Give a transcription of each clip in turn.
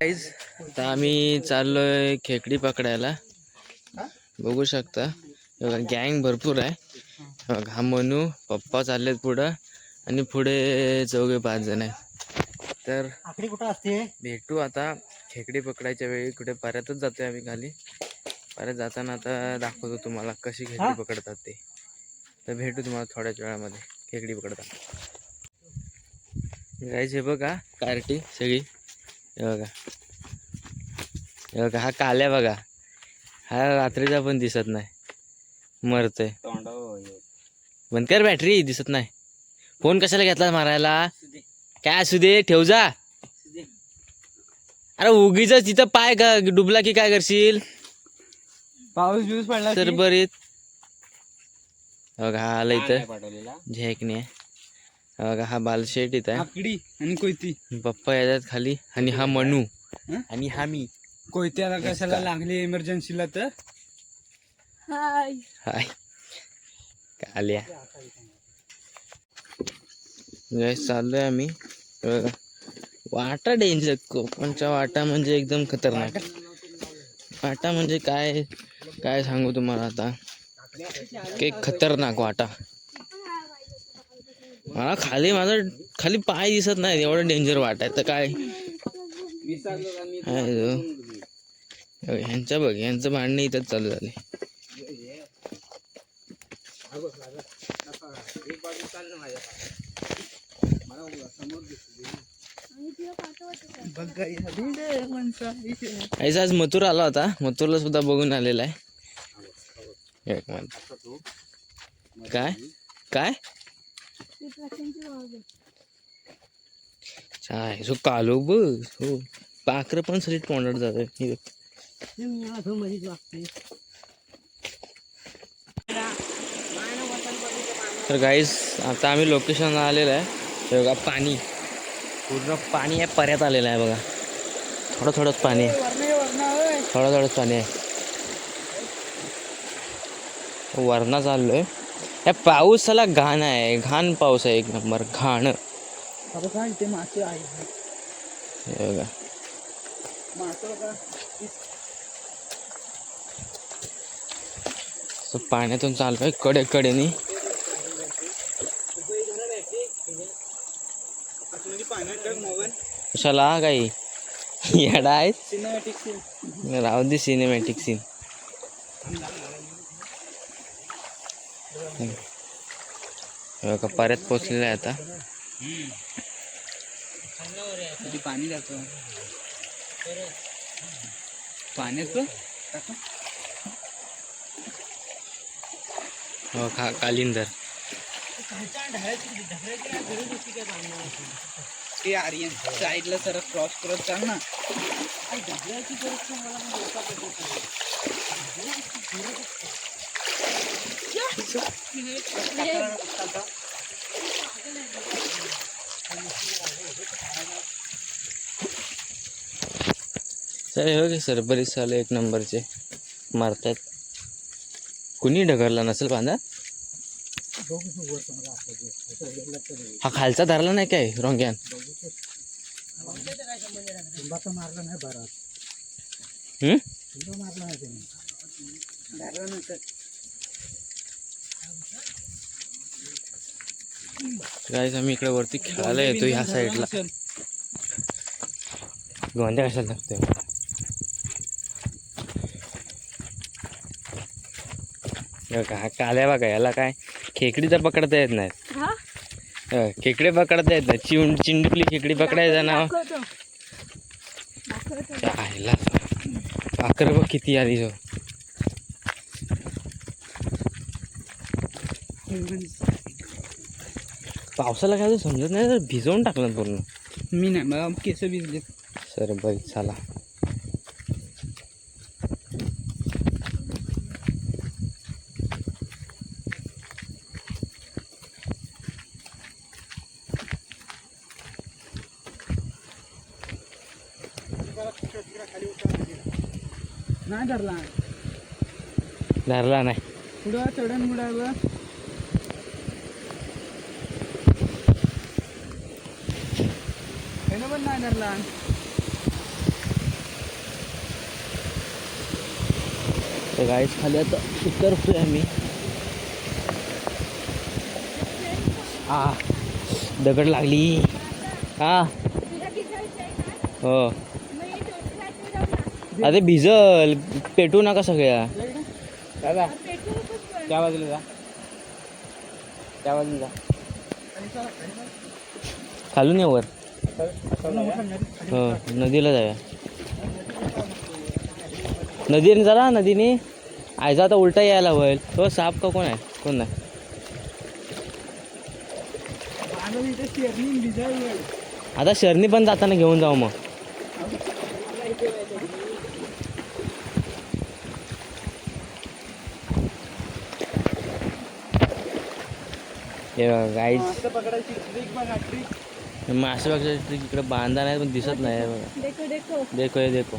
Guys तर आम्ही चाललोय खेकडी पकडायला. बघू शकता. गँग भरपूर आहे. हे मनू पप्पा चाललेत पुढं आणि पुढे चौघे पाच जण आहेत. तर कुठं असते? भेटू आता खेकडी पकडायच्या वेळी. कुठे पर्यातच जातोय आम्ही खाली. परत जाताना आता दाखवतो तुम्हाला कशी? खेकडी पकडतात ते. तर भेटू तुम्हाला थोड्याच वेळामध्ये खेकडी पकडतात. हे बघा कार्टी सगळी. बघा. हे बघा हा काल्या बघा. हा रात्रीचा पण दिसत नाही. मरतोय. बंद कर बॅटरी दिसत नाही. फोन कशाला घेतला मारायला? काय असू दे ठेव जा. अरे उगीच तिथं पाय का डुबला की काय करशील? पाऊस बिऊस पडला तर बरीत बघा हा आला इथं. झेकने. हे बघा हा बालशेट इथं आहे. आकडी आणि कोयती. पप्पा येतात खाली. आणि हा मनू. हं? आणि हा मी. कोयत्याला कशाला लागली इमर्जन्सीला तर? हाय. काल्या. गाईस चाललोय आम्ही. बघा. वाटा डेंजर कोकणच्या वाटा म्हणजे एकदम खतरनाक. वाटा म्हणजे काय? काय सांगू तुम्हाला आता? एक खतरनाक वाटा. मला खाली माझा खाली पाय दिसत नाही एवढं डेंजर वाट तर काय? ह्यांचं बघ, ह्यांच्या बघ इथंच चालू झाले. ऐसा आज मथुर आला होता. मथुरला सुद्धा बघून आलेला आहे. काय? काय? चाय सो कालो बस हो पाखरं पण सरीत तोंडात जात तर गाईस आता आम्ही लोकेशन आलेलं आहे. हे बघा पाणी. पूर्ण पाणी आहे पर्यात आलेलं आहे बघा. थोडं थोडंच पाणी आहे. थोडं थोडंच पाणी आहे. वरणा चाललोय. या पाऊसाला घाण आहे घाण पाऊस आहे एक नंबर घाण. ते मासे आहे हे बघा. पाण्यातून चाललोयकडे कडेनी. कशाला काही? येडा आहे सिनेमॅटिक सीन राहू दे सिनेमॅटिक सीन बघा पोचलेलं आहे आता. पाणी जातं? पाण्यात हो कालिंदर ते आर्यन साईडला सर क्रॉस करत चाल ना. सर हे हो बघ सर बरीच आले एक नंबरचे मारतात. कुणी ढगरला नसेल बांधा? हा खालचा धरला नाही काय रोंग्यान? मारला नाही बरा मारला नाही गाईज आम्ही इकडे वरती खेळायला येतो ह्या साईडला गोंद्या कशाला लागतोय? हे हा काल्या बघा याला काय खेकडी तर पकडता येत नाहीत. अ, खेकडे पकडता येत नाही चिंड चिंडुकली खेकडी पकडायचं ना आईला पाकर बघ किती आली जो पावसाला काय समजत नाही तर भिजवून टाकलं पूर्ण. मी नाही मला केस भिजले. सर बरी चला. नाही धरला धरला नाही. पुढं चढण बुडावं naman nanalaan. तर गाईस खाली आता उतरतोय आम्ही. आ दगड लागली. हा. हो. अरे भिजल पेटू नका सगळ्या. दादा त्या बाजूला जा. त्या बाजूला जा. खालून ये वर. हो नदीला जाऊया. नदीने जरा नदीने. आयचा आता उलटा यायला होईल. तो साप का कोण आहे? कोण नाही. आता शरणी पण जाताना घेऊन जाऊ मग. गाईज मासे बघायचं इकडे बांधा नाही पण दिसत नाही हे बघा. देखो देखो. देखो ये देखो.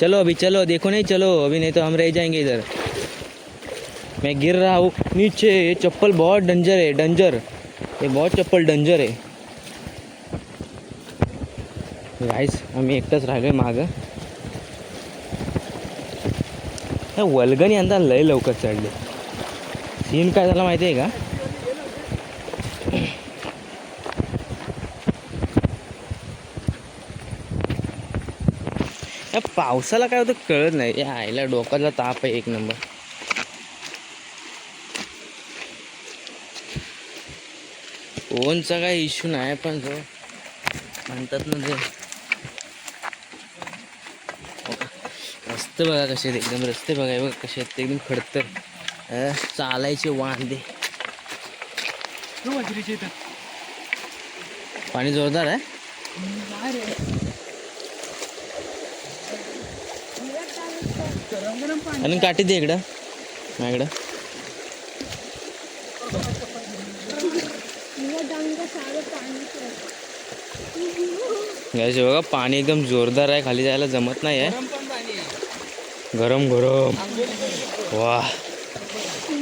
चलो अभी चलो. देखो नहीं चलो. अभी नहीं तो हम रह जाएंगे इधर. मैं गिर रहा हूँ. नीचे ये चप्पल बहुत डेंजर है डेंजर ये बहुत चप्पल डेंजर आहे गाईस आम्ही एकटंच राहिलोय मागं. हे वल्गणी यंदा लय लवकर चढले सीन काय झाला माहिती आहे का? या पावसाला काय होतं कळत नाही. या आईला डोक्याला ताप आहे एक नंबर. फोनचा काय इश्यू नाही पण जो म्हणतात ना ते रस्ते बघा कसे आहेत. एकदम रस्ते बघा बघा कसे आहेत. ते एकदम खडतर. अं, चालायचे वांदे. पाणी जोरदार आहे गरम गरम पाणी आणि काठी दे इकडं. माझ्याकडं गायचे बघा पाणी एकदम जोरदार आहे. खाली जायला जमत नाही आहे. गरम गरम. वा.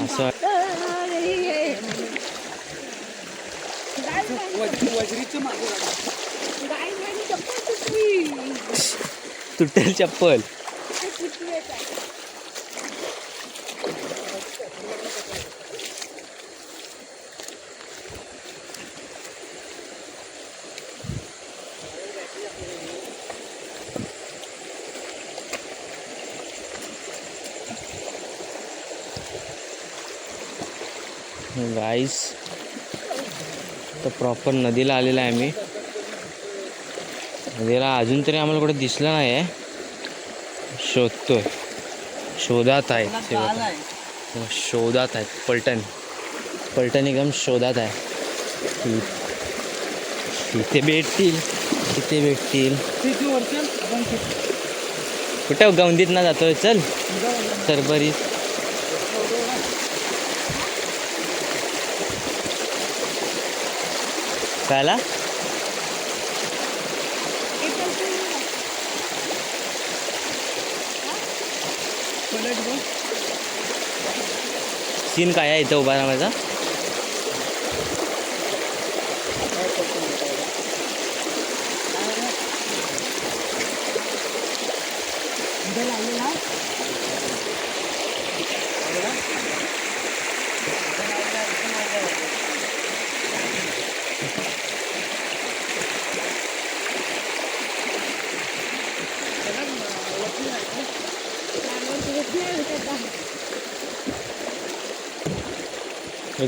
असं तुटेल चप्पल. गाईस तर प्रॉपर नदीला आलेला आहे आम्ही नदीला अजून तरी आम्हाला कुठे दिसलं नाही आहे शोधतोय. शोधात आहे. शोधात आहे. पलटण. पलटण एकदम शोधात आहे. इथे भेटतील. तिथे भेटतील. कुठं? गवंदीत ना जातोय. चल. सरबरी कायला सीन काय आहे इथं उभा राहायचा लागलेला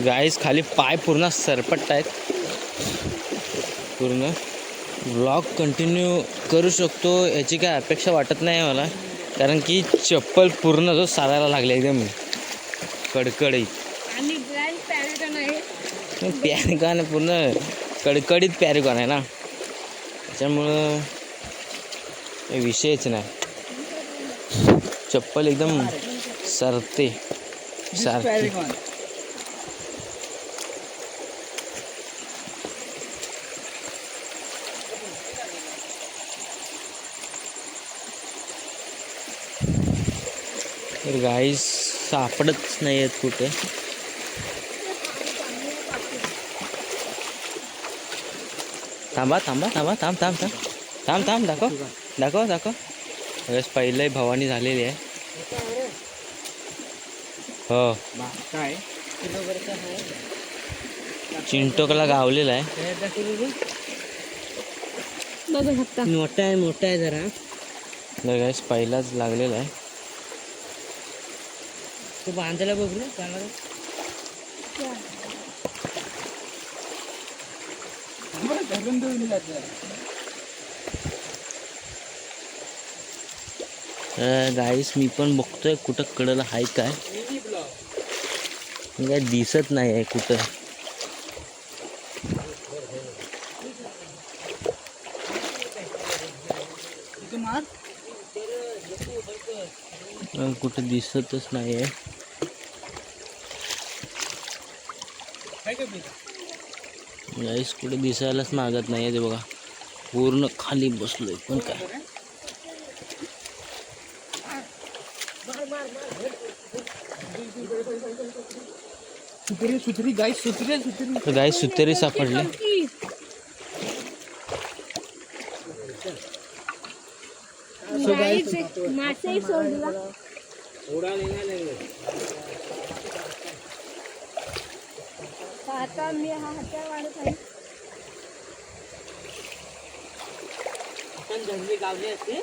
गाईस खाली पाय पूर्ण सरपट आहेत. पूर्ण ब्लॉग कंटिन्यू करू शकतो याची काय अपेक्षा वाटत नाही मला. कारण की चप्पल पूर्ण जो सारायला लागले एकदम कडकडीत. पॅरिकॉन पूर्ण कडकडीत पॅरिकॉन आहे ना. त्याच्यामुळं विषयच नाही. चप्पल एकदम सरते. सारखी तर गाईस सापडत नाही आहेत कुठे. थांबा थांबा थांबा थांब थांब थांब. थांब थांब दाखव. दाखव दाखव. बस पहिलंही भवानी झालेली आहे. हो. काय चिंटोकला गावलेला आहे. मोठा आहे मोठा आहे जरा. गाईस पहिलाच लागलेला आहे. तू बांधायला बघ ना धरून जातं गाईस मी पण बघतोय कुठं कडला आहे काय. काय दिसत नाही आहे कुठं. कुठं दिसतच नाही आहे. गाईस कुठे दिसायलाच मागत नाही आहे ते बघा. पूर्ण खाली बसलोय. पण काय? सुतरी सुतरी गाय सुतरी सुतरी. तर गाईस सापडले. मासे सोडला. आता मी हा हात्या वाढत आहे आपण धरली गावली असते.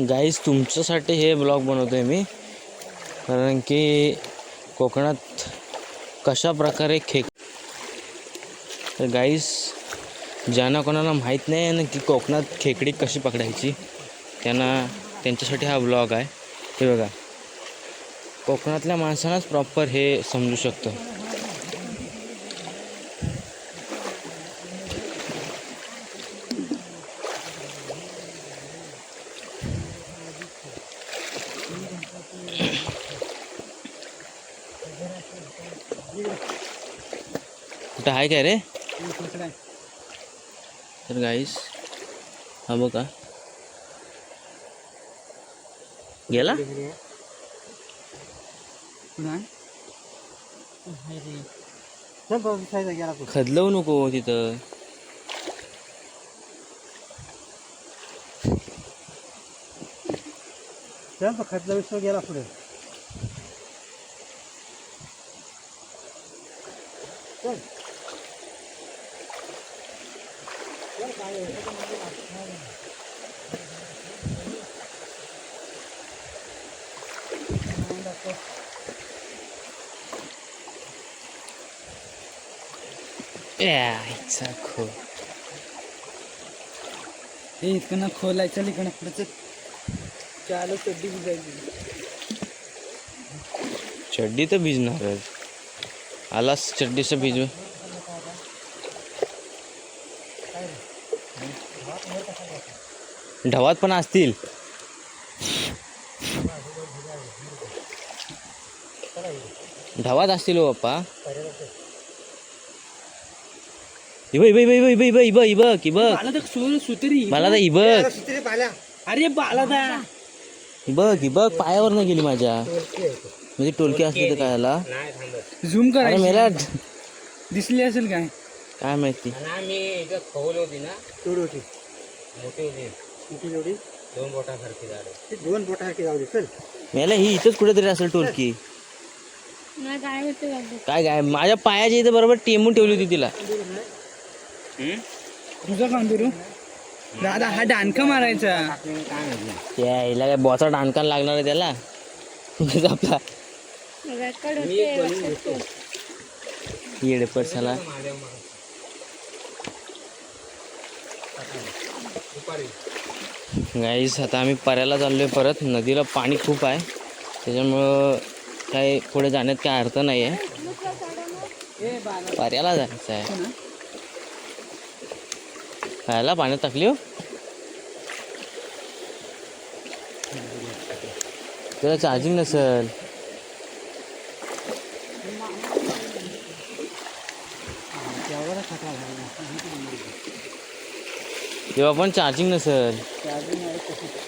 गाईस तुमच्यासाठी हे ब्लॉग बनवतोय मी. कारण की कोकणात कशा प्रकारे खेक तर गाईस ज्यांना कोणाला माहीत नाही आहे ना की कोकणात खेकडी कशी पकडायची त्यांना त्यांच्यासाठी हा ब्लॉग आहे. हे बघा. कोकणातल्या माणसांनाच प्रॉपर हे समजू शकतं. कुठं आहे काय रे? तर गाईस हा बघा. गेला? खदलवू नको तिथं. खदला विश्व गेला पुढे. यायचा खो हे इकडनं खोलायचं इकडनं पुढचं चालू. चड्डी भिजायची. चड्डी तर भिजणारच. आलास चड्डीचं भिजू ढवात पण असतील. ढवात असतील हो पप्पा इब इब इब इब इब इब इब सुतरी. मला तर इबक अरे बाला दा बघ बघ पायावर न गेली माझ्या. म्हणजे टोलकी असली तर काय आला झूम अरे करायची. मेला दिसली असेल काय? काय माहिती? खोल होती ना. मोठी होती. किती एवढी दोन बोटासारखी झाड दोन बोटासारखी जाऊ दे चल. मेला ही इथंच कुठेतरी असेल टोलकी. नाही काय होते. काय काय माझ्या पायाच्या इथं बरोबर टेमून ठेवली होती तिला. तुझा काम करू. दादा हा डानका मारायचा. त्या हिला काय बॉचा डाणकान लागणार आहे त्याला? उगाच आपला. रेकॉर्ड होते वाटतं. येडेपरसाला गाईस आता आम्ही पर्याला चाललोय परत. नदीला पाणी खूप आहे. त्याच्यामुळं काही पुढे जाण्यात काय अर्थ नाही आहे पर्याला जायचं आहे खायला पाण्यात टाकली हो. त्याला चार्जिंग नसेल. तेव्हा पण चार्जिंग नसेल.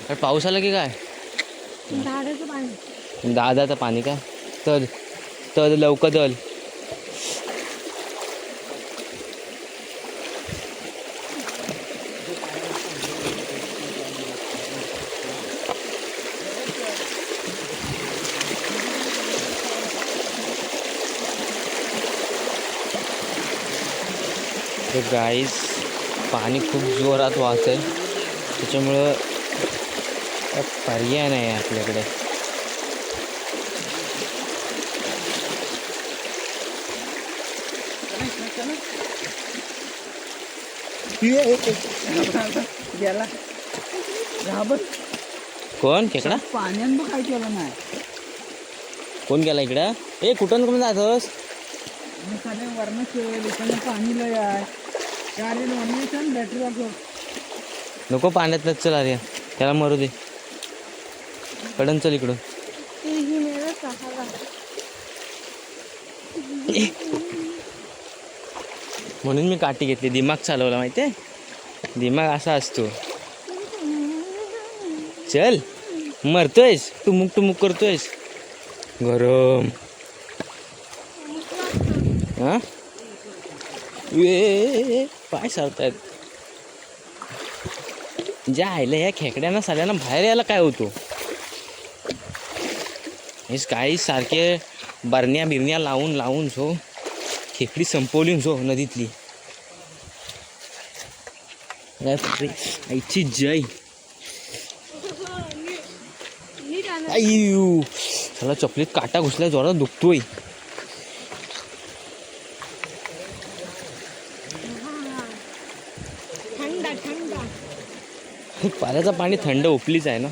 अरे पाऊस आला की काय? झाडाचं पाणी. दादाचं पाणी काय तर तर लवकर दल. तर गाईस पाणी खूप जोरात वाहत आहे त्याच्यामुळं पर्याय नाही आहे आपल्याकडे गेला घाबर कोण? खेकडा? पाण्यात बघ काय केलं नाही. कोण गेला इकडं? ए कुठून कुठून जातोस? आणि खाली वरण केलं इकडनं पाणी लय आहे गाडी वरण बॅटरी वाजव नको पाण्यात चल अरे त्याला मरू दे. कडन चल इकडून. म्हणून मी काठी घेतली. दिमाग चालवला माहिती आहे दिमाग असा असतो. चल. मरतोयस. टुमुक टुमुक करतोयस. गरम. हां? वे पाय सारतायत ज्या आयल्या या खेकड्यांना साल्यानं बाहेर यायला काय होतो? हेच काही सारखे बरण्या बिरण्या लावून लावून झो खेकडी संपवली झो नदीतली. आईची जय. आयु त्याला चपलीत काटा घुसल्या जोरात दुखतोय. पाण्याचं पाणी थंड उपलीच आहे ना.